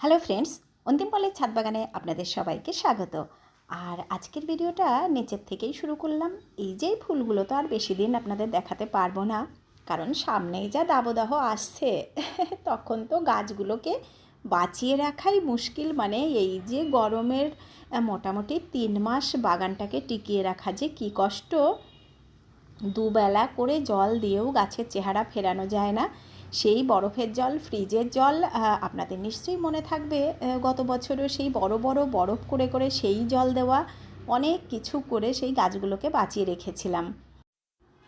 Hello friends, অন্তিম পলের ছাদ বাগানে আপনাদের সবাইকে স্বাগত। আর আজকের ভিডিওটা নিচের থেকেই শুরু করলাম। এই যে ফুলগুলো তো আর বেশি দিন আপনাদের দেখাতে পারব না, কারণ সামনেই যা দাবদাহ আসছে, তখন তো গাছগুলোকে বাঁচিয়ে রাখাই মুশকিল। মানে এই যে গরমের মোটামুটি তিন মাস বাগানটাকে টিকিয়ে রাখা যে কী কষ্ট দুবেলা করে জল দিয়েও গাছের চেহারা ফেরানো যায় না। সেই বরফের জল, ফ্রিজের জল আপনাদের নিশ্চয়ই মনে থাকবে গত বছরও সেই বড় বড় বরফ করে করে সেই জল দেওয়া, অনেক কিছু করে সেই গাছগুলোকে বাঁচিয়ে রেখেছিলাম।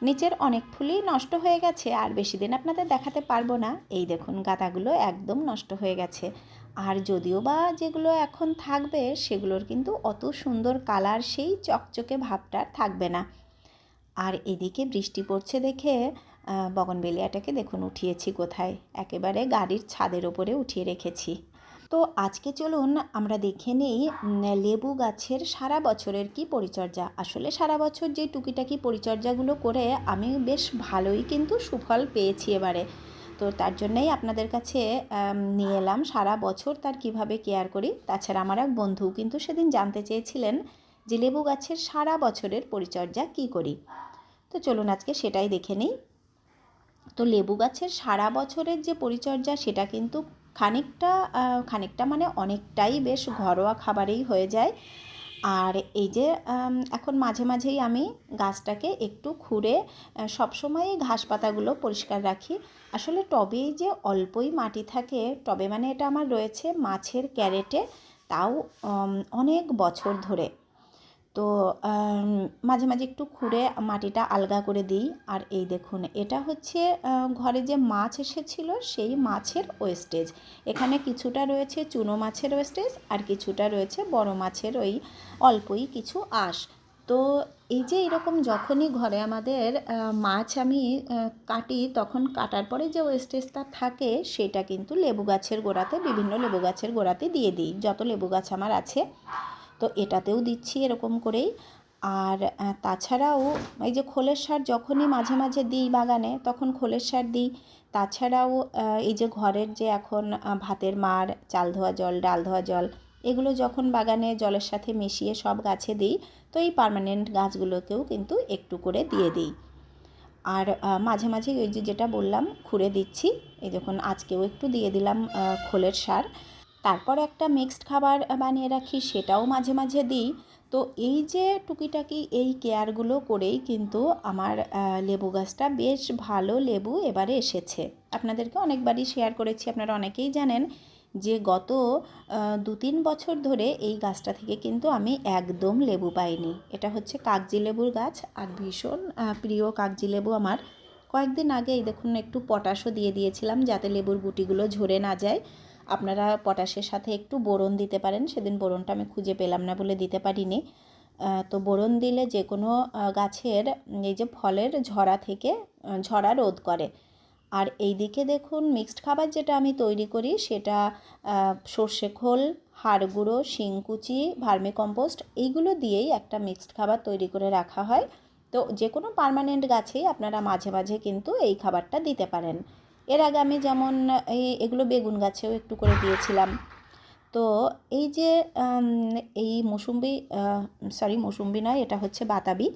নিচের অনেক ফুলই নষ্ট হয়ে গেছে, আর বেশি দিন আপনাদের দেখাতে পারব না। এই দেখুন, গাঁদাগুলো একদম নষ্ট হয়ে গেছে। আর যদিও বা যেগুলো এখন থাকবে, সেগুলোর কিন্তু অত সুন্দর কালার, সেই চকচকে ভাবটা থাকবে না। আর এদিকে বৃষ্টি পড়ছে দেখে বগনবেলিয়াটাকে দেখুন উঠিয়েছি কোথায়? একেবারে গাড়ির ছাদের ওপরে উঠিয়ে রেখেছি। তো আজকে চলুন আমরা দেখে নিই লেবু গাছের সারা বছরের কি পরিচর্যা। আসলে সারা বছর যে টুকিটাকি পরিচর্যাগুলো করে আমি বেশ ভালোই কিন্তু সুফল পেয়েছি এবারে। তো তার জন্যই আপনাদের কাছে নিয়ে এলাম সারা বছর তার কীভাবে কেয়ার করি। তাছাড়া আমার এক বন্ধু কিন্তু সেদিন জানতে চেয়েছিলেন যে লেবু গাছের সারা বছরের পরিচর্যা কি করি? তো চলুন আজকে সেটাই দেখে নিই। তো লেবু গাছের সারা বছরের যে পরিচর্যা, সেটা কিন্তু খানিকটা খানিকটা মানে অনেকটাই বেশ ঘরোয়া খাবারেই হয়ে যায়। আর এই যে এখন মাঝে মাঝেই আমি গাছটাকে একটু খুঁড়ে সবসময়ই ঘাস পাতাগুলো পরিষ্কার রাখি। আসলে টবেই যে অল্পই মাটি থাকে, টবে মানে এটা আমার রয়েছে মাছের ক্যারেটে, তাও অনেক বছর ধরে। তো মাঝে মাঝে একটু খুঁড়ে মাটিটা আলগা করে দিই। আর এই দেখুন, এটা হচ্ছে ঘরে যে মাছ এসেছিল সেই মাছের ওয়েস্টেজ এখানে কিছুটা রয়েছে চুনো মাছের ওয়েস্টেজ আর কিছুটা রয়েছে বড় মাছের ওই অল্পই কিছু আঁশ। তো, এই যে এরকম যখনই ঘরে আমাদের মাছ আমি কাটি, তখন কাটার পরে যে ওয়েস্টেজটা থাকে সেটা কিন্তু লেবু গাছের গোড়াতে, বিভিন্ন লেবু গাছের গোড়াতে দিয়ে দিই। যত লেবু গাছ আমার আছে তো এটাতেও দিচ্ছি এরকম করেই। আর তাছাড়াও এই যে খোলের সার যখনই মাঝে মাঝে দিই বাগানে, তখন খোলের সার দিই। তাছাড়াও এই যে ঘরের যে এখন ভাতের মার, চাল ধোয়া জল, ডাল ধোয়া জল, এগুলো যখন বাগানে জলের সাথে মিশিয়ে সব গাছে দিই, তো এই পার্মানেন্ট গাছগুলোকেও কিন্তু একটু করে দিয়ে দিই। আর মাঝে মাঝে ওই যে যেটা বললাম, খুঁড়ে দিচ্ছি। এই যখন আজকেও একটু দিয়ে দিলাম খোলের সার। তারপর একটা মিক্সড খাবার বানিয়ে রাখি, সেটাও মাঝে মাঝে দিই। তো এই যে টুকিটাকি এই কেয়ারগুলো করেই কিন্তু আমার লেবু গাছটা বেশ ভালো লেবু এবারে এসেছে। আপনাদেরকে অনেকবারই শেয়ার করেছি, আপনারা অনেকেই জানেন যে গত দু তিন বছর ধরে এই গাছটা থেকে কিন্তু আমি একদম লেবু পাইনি। এটা হচ্ছে কাগজি লেবুর গাছ, আর ভীষণ প্রিয় কাগজি লেবু আমার। কয়েকদিন আগে এই দেখুন, একটু পটাশও দিয়ে দিয়েছিলাম যাতে লেবুর গুটিগুলো ঝরে না যায়। আপনারা পটাশের সাথে একটু বোরন দিতে পারেন। সেদিন বোরনটা আমি খুঁজে পেলাম না বলে দিতে পারিনি। তো বোরন দিলে যে কোনো গাছের, এই যে ফলের ঝরা থেকে ঝরা রোধ করে। আর এই দিকে দেখুন মিক্সড খাবার যেটা আমি তৈরি করি, সেটা সর্ষে খোল, হাড় গুঁড়ো শিংকুচি ভার্মি কম্পোস্ট এইগুলো দিয়েই একটা মিক্সড খাবার তৈরি করে রাখা হয়। তো যে কোনো পার্মানেন্ট গাছেই আপনারা মাঝে মাঝে কিন্তু এই খাবারটা দিতে পারেন। এর আগে আমি যেমন, এই এগুলো বেগুন গাছেও একটু করে দিয়েছিলাম। তো এই যে এই মৌসুম্বি সরি মৌসুম্বি নয়, এটা হচ্ছে বাতাবি।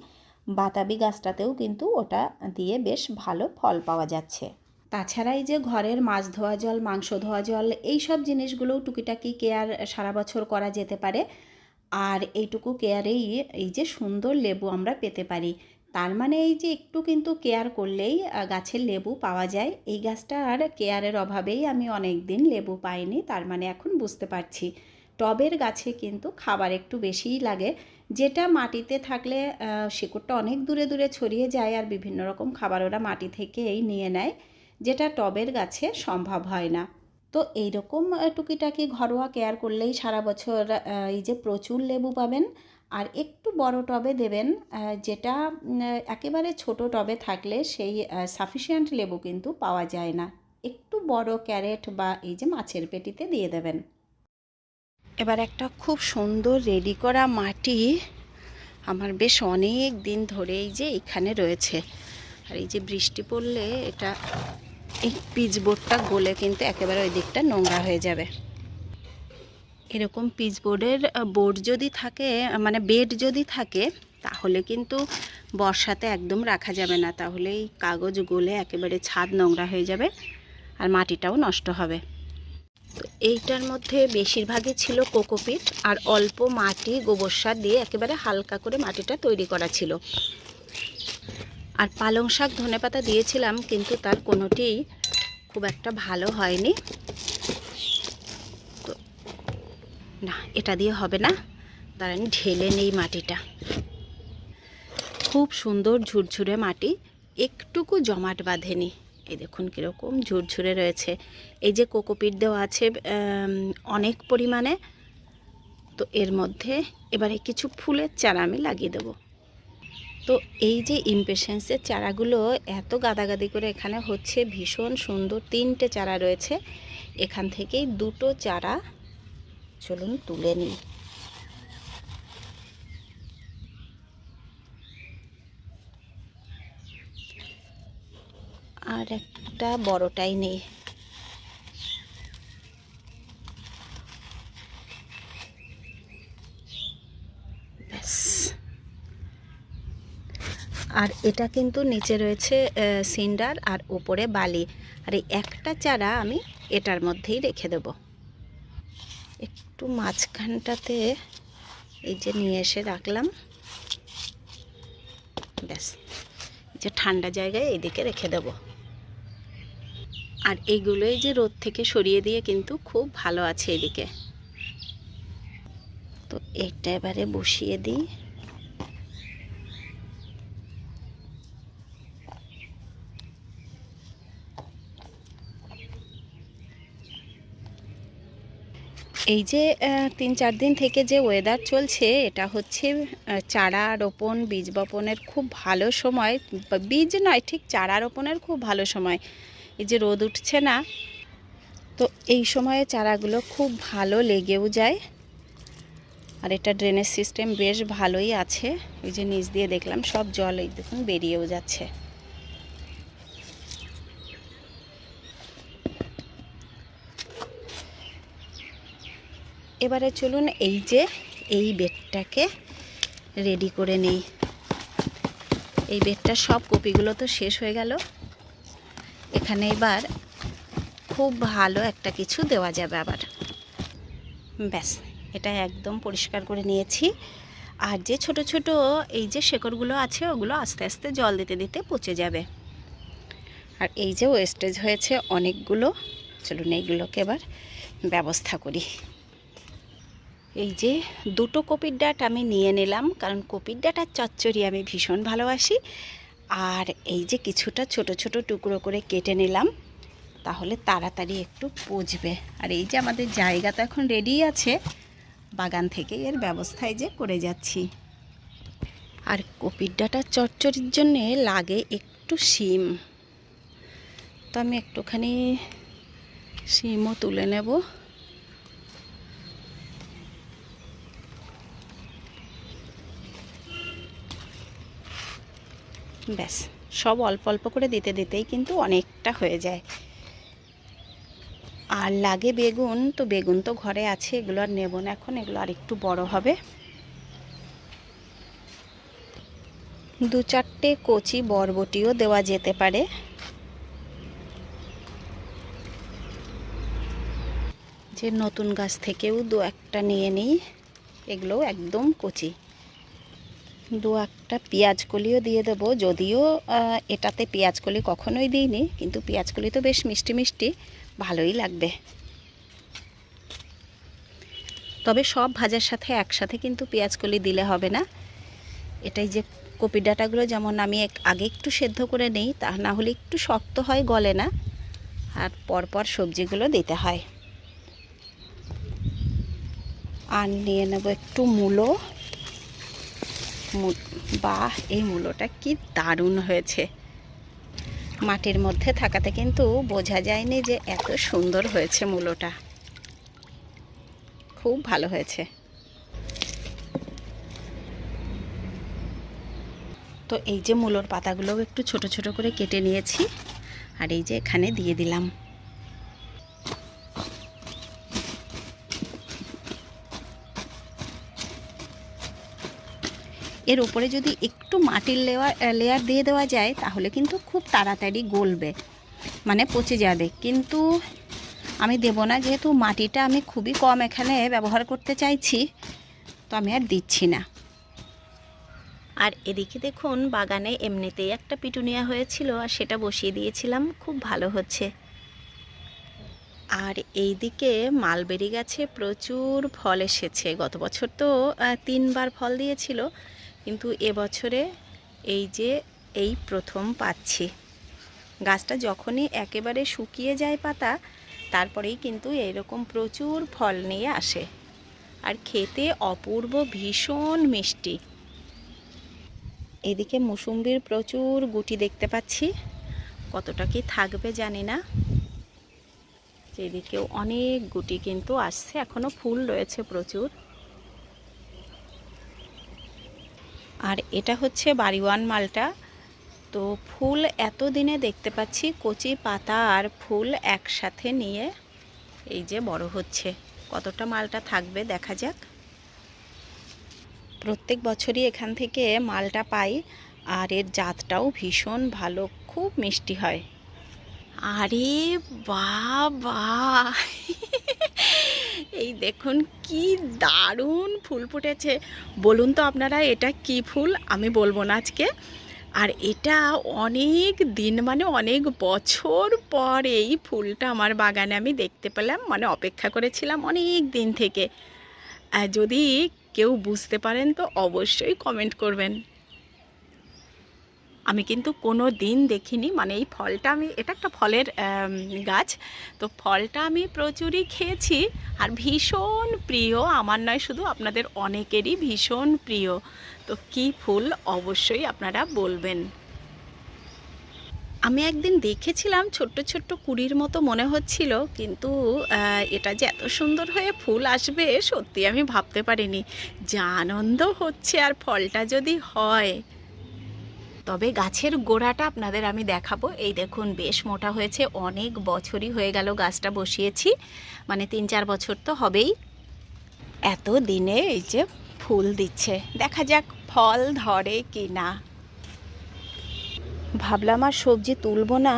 বাতাবি গাছটাতেও কিন্তু ওটা দিয়ে বেশ ভালো ফল পাওয়া যাচ্ছে। তাছাড়া এই যে ঘরের মাছ ধোয়া জল, মাংস ধোয়া জল, এই সব জিনিসগুলোও টুকিটাকি কেয়ার সারা বছর করা যেতে পারে। আর এইটুকু কেয়ারেই এই যে সুন্দর লেবু আমরা পেতে পারি। তার মানে এই যে একটু কিন্তু কেয়ার করলেই গাছের লেবু পাওয়া যায়। এই গাছটা আর কেয়ারের অভাবেই আমি অনেক দিন লেবু পাইনি, তার মানে এখন বুঝতে পারছি। টবের গাছে কিন্তু খাবার একটু বেশিই লাগে। যেটা মাটিতে থাকলে শিকড়টা অনেক দূরে দূরে ছড়িয়ে যায় আর বিভিন্ন রকম খাবার ওরা মাটি থেকেই নিয়ে নেয়, যেটা টবের গাছে সম্ভব হয় না। তো এইরকম টুকিটাকি ঘরোয়া কেয়ার করলেই সারা বছর এই যে প্রচুর লেবু পাবেন। আর একটু বড় টবে দেবেন যেটা একেবারে ছোট টবে থাকলে সেই সাফিসিয়েন্ট লেবু কিন্তু পাওয়া যায় না। একটু বড় ক্যারেট বা এই যে মাছের পেটিতে দিয়ে দেবেন। এবার একটা খুব সুন্দর রেডি করা মাটি আমার বেশ অনেক দিন ধরে এই যে এখানে রয়েছে। আর এই যে বৃষ্টি পড়লে এটা এই পিচবোর্ডটা গলে কিন্তু একেবারে ওই দিকটা নোংরা হয়ে যাবে। এরকম পিচবোর্ডের বোর্ড যদি থাকে মানে বেড যদি থাকে, তাহলে কিন্তু বর্ষাতে একদম রাখা যাবে না। তাহলে এই কাগজ গলে একেবারে ছাদ নোংরা হয়ে যাবে আর মাটিটাও নষ্ট হবে। তো এইটার মধ্যে বেশিরভাগই ছিল কোকোপিট আর অল্প মাটি গোবর সার দিয়ে একেবারে হালকা করে মাটিটা তৈরি করা ছিল। আর পালং শাক ধনেপাতা দিয়েছিলাম, কিন্তু তার কোনোটিই খুব একটা ভালো হয়নি তো না, এটা দিয়ে হবে না। দাঁড়ান ঢেলে নেই মাটিটা। খুব সুন্দর ঝুরঝুরে মাটি, একটুকু জমাট বাঁধেনি। এই দেখুন কীরকম ঝুরঝুরে রয়েছে। এই যে কোকোপিট দেওয়া আছে অনেক পরিমাণে। তো এর মধ্যে এবারে কিছু ফুলের চারা আমি লাগিয়ে দেবো। তো এই যে ইমপেশেন্সের চারাগুলো এত গাদাগাদি করে এখানে হচ্ছে, ভীষণ সুন্দর তিনটে চারা রয়েছে। এখান থেকেই দুটো চারা চলুন তুলে নিই। আর একটা বড়টাই নেই। আর এটা কিন্তু নিচে রয়েছে সিন্ডার আর উপরে বালি। আর এই একটা চারা আমি এটার মধ্যেই রেখে দেব। একটু মাঝখানটাতে এই যে নিয়ে এসে রাখলাম। ব্যাস যে ঠান্ডা জায়গায় এদিকে রেখে দেব। আর এইগুলোই যে রোদ থেকে সরিয়ে দিয়ে কিন্তু খুব ভালো আছে এদিকে। তো এটা এবারে বসিয়ে দিই। এই যে তিন চার দিন থেকে যে ওয়েদার চলছে, এটা হচ্ছে চারা রোপণ, বীজ বপনের খুব ভালো সময়। বীজ নয়, ঠিক চারা রোপণের খুব ভালো সময়। এই যে রোদ উঠছে না, তো এই সময়ে চারাগুলো খুব ভালো লেগেও যায়। আর এটা ড্রেনেজ সিস্টেম বেশ ভালোই আছে। এই যে নিচ দিয়ে দেখলাম, সব জল এই দেখুন বেরিয়েও যাচ্ছে। এবারে চলুন এই যে এই বেডটাকে রেডি করে নেই। এই বেডটা সব কপিগুলো তো শেষ হয়ে গেল। এখানে এবার খুব ভালো একটা কিছু দেওয়া যাবে আবার। ব্যাস, এটা একদম পরিষ্কার করে নিয়েছি। আর যে ছোট ছোট এই যে শেকড়গুলো আছে, ওগুলো আস্তে আস্তে জল দিতে দিতে পচে যাবে। আর এই যে ওয়েস্টেজ হয়েছে অনেকগুলো। চলুন এইগুলোকে এবার ব্যবস্থা করি। এই যে দুটো কপির ডাট আমি নিয়ে নিলাম, কারণ কপির ডাটার চচ্চড়ি আমি ভীষণ ভালোবাসি। আর এই যে কিছুটা ছোট ছোট টুকরো করে কেটে নিলাম, তাহলে তাড়াতাড়ি একটু পচবে। আর এই যে আমাদের জায়গা তো এখন রেডি আছে, বাগান থেকে এর ব্যবস্থায় যে করে যাচ্ছি। আর কপির ডাটার চচ্চড়ির জন্যে লাগে একটু শিম। তো আমি একটুখানি শিমও তুলে নেব। ব্যাস, সব অল্প অল্প করে দিতে দিতেই কিন্তু অনেকটা হয়ে যায়। আর লাগে বেগুন, তো বেগুন তো ঘরে আছে, এগুলো আর নেব না এখন, এগুলো আর একটু বড় হবে। দু চারটে কচি বরবটিও দেওয়া যেতে পারে। যে নতুন গাছ থেকেও দু একটা নিয়ে নিই, এগুলোও একদম কচি। দু একটা পেঁয়াজ কলিও দিয়ে দেবো। যদিও এটাতে পেঁয়াজ কলি কখনোই দিইনি, কিন্তু পেঁয়াজ কলি তো বেশ মিষ্টি মিষ্টি, ভালোই লাগবে। তবে সব ভাজার সাথে একসাথে কিন্তু পেঁয়াজ কলি দিলে হবে না। এটাই যে কপি ডাটাগুলো যেমন আমি আগে একটু সেদ্ধ করে নেই, তা না হলে একটু শক্ত হয়, গলে না। আর পরপর সবজিগুলো দিতে হয়। আর নিয়ে নেব একটু মূলো। বাহ, এই মূলোটা কি দারুণ হয়েছে। মাটির মধ্যে থাকাতে কিন্তু বোঝা যায়নি যে এত সুন্দর হয়েছে মূলোটা খুব ভালো হয়েছে। তো এই যে মূলোর পাতাগুলোও একটু ছোট ছোট করে কেটে নিয়েছি, আর এই যে এখানে দিয়ে দিলাম। এর উপরে যদি একটু মাটির লেয়ার লেয়ার দিয়ে দেওয়া যায়, তাহলে কিন্তু খুব তাড়াতাড়ি গলবে মানে পচে যাবে। কিন্তু আমি দেব না, যেহেতু মাটিটা আমি খুবই কম এখানে ব্যবহার করতে চাইছি, তো আমি আর দিচ্ছি না। আর এদিকে দেখুন, বাগানে এমনিতেই একটা পিটুনিয়া হয়েছিল, আর সেটা বসিয়ে দিয়েছিলাম, খুব ভালো হচ্ছে। আর এইদিকে মালবেরি গাছে প্রচুর ফল এসেছে। গত বছর তো তিনবার ফল দিয়েছিল কিন্তু এবছরে এই যে এই প্রথম পাচ্ছি। গাছটা যখনই একেবারে শুকিয়ে যায় পাতা, তারপরেই কিন্তু এইরকম প্রচুর ফল নিয়ে আসে। আর খেতে অপূর্ব ভীষণ মিষ্টি। এদিকে মুসুম্বির প্রচুর গুটি দেখতে পাচ্ছি। কতটা কি থাকবে জানি না। এদিকেও অনেক গুটি কিন্তু আসছে। এখনও ফুল রয়েছে প্রচুর। আর এটা হচ্ছে বাড়িওয়ান মালটা। তো ফুল এত দিনে দেখতে পাচ্ছি, কচি পাতা আর ফুল একসাথে নিয়ে এই যে বড় হচ্ছে। কতটা মালটা থাকবে দেখা যাক। প্রত্যেক বছরই এখান থেকে মালটা পাই, আর এর জাতটাও ভীষণ ভালো, খুব মিষ্টি হয়। আরে বাবা! এই দেখুন কি দারুণ ফুল ফুটেছে। বলুন তো আপনারা এটা কি ফুল? আমি বলব না আজকে। আর এটা অনেক দিন মানে অনেক বছর পর এই ফুলটা আমার বাগানে আমি দেখতে পেলাম মানে অপেক্ষা করেছিলাম অনেক দিন থেকে। যদি কেউ বুঝতে পারেন তো অবশ্যই কমেন্ট করবেন। আমি কিন্তু কোনো দিন দেখিনি। মানে এই ফলটা আমি, এটা একটা ফলের গাছ। তো ফলটা আমি প্রচুরই খেয়েছি আর ভীষণ প্রিয়। আমার নয়, শুধু আপনাদের অনেকেরই ভীষণ প্রিয়। তো কি ফুল অবশ্যই আপনারা বলবেন। আমি একদিন দেখেছিলাম ছোট্ট ছোট্ট কুড়ির মতো মনে হচ্ছিল, কিন্তু এটা যে এত সুন্দর হয়ে ফুল আসবে, সত্যি আমি ভাবতে পারিনি। যা আনন্দ হচ্ছে আর ফলটা যদি হয়। তবে গাছের গোড়াটা আপনাদের আমি দেখাবো। এই দেখুন, বেশ মোটা হয়েছে, অনেক বছরই হয়ে গেল গাছটা বসিয়েছি মানে তিন চার বছর তো হবেই। এত দিনে এই যে ফুল দিচ্ছে, দেখা যাক ফল ধরে কি না ভাবলাম আর সবজি তুলবো না,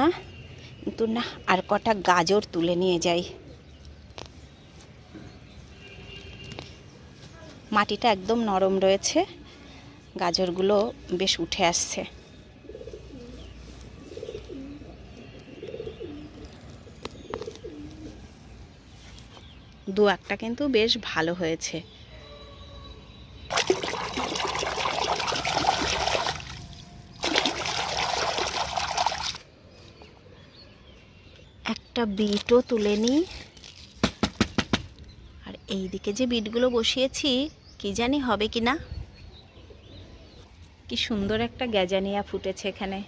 কিন্তু না, আর কটা গাজর তুলে নিয়ে যাই। মাটিটা একদম নরম রয়েছে, গাজরগুলো বেশ উঠে আসছে। দু একটা কিন্তু বেশ ভালো হয়েছে। একটা বিটও তুলে নিই আর এইদিকে যে বিটগুলো বসিয়েছি, কি জানি হবে কি না কি সুন্দর একটা গ্যাজানিয়া ফুটেছে এখানে।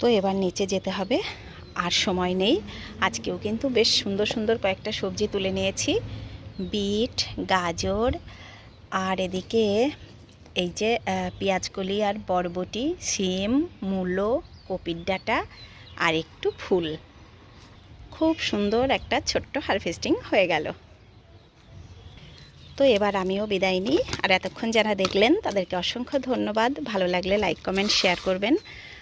তো এবার নিচে যেতে হবে। আর সময় নেই। আজকেও কিন্তু বেশ সুন্দর সুন্দর কয়েকটা সবজি তুলে নিয়েছি। বিট, গাজর, আর এদিকে এই যে পেঁয়াজকলি আর বরবটি, শিম, মূলো, কপির ডাঁটা আর একটু ফুল। খুব সুন্দর একটা ছোট্ট হারভেস্টিং হয়ে গেল। তো এবার আমিও বিদায় নিই। আর এতক্ষণ যারা দেখলেন, তাদেরকে অসংখ্য ধন্যবাদ। ভালো লাগলে লাইক, কমেন্ট, শেয়ার করবেন।